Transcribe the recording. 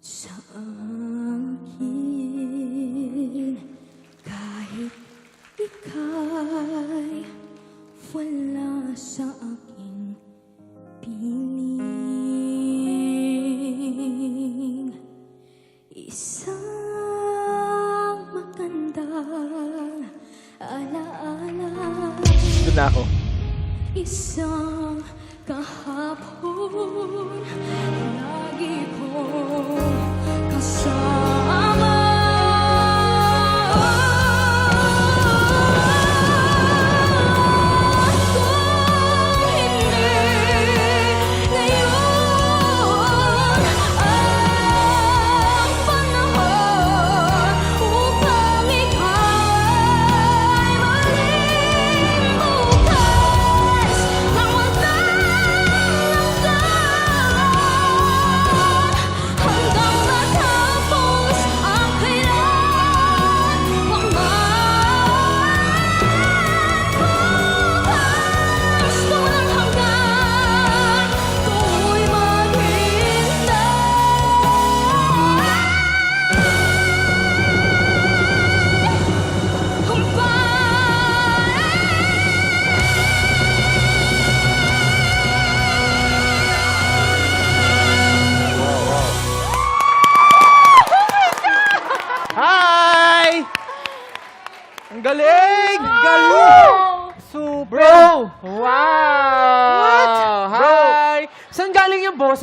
sa akin kahit ika'y wala sa aking piling? Isang magandang alaala. Doon na ako. isang kahapon. Ang galing! Wow! Galing! Super! Bro! Wow! What? Bro! Hi! Saan galing yung boss?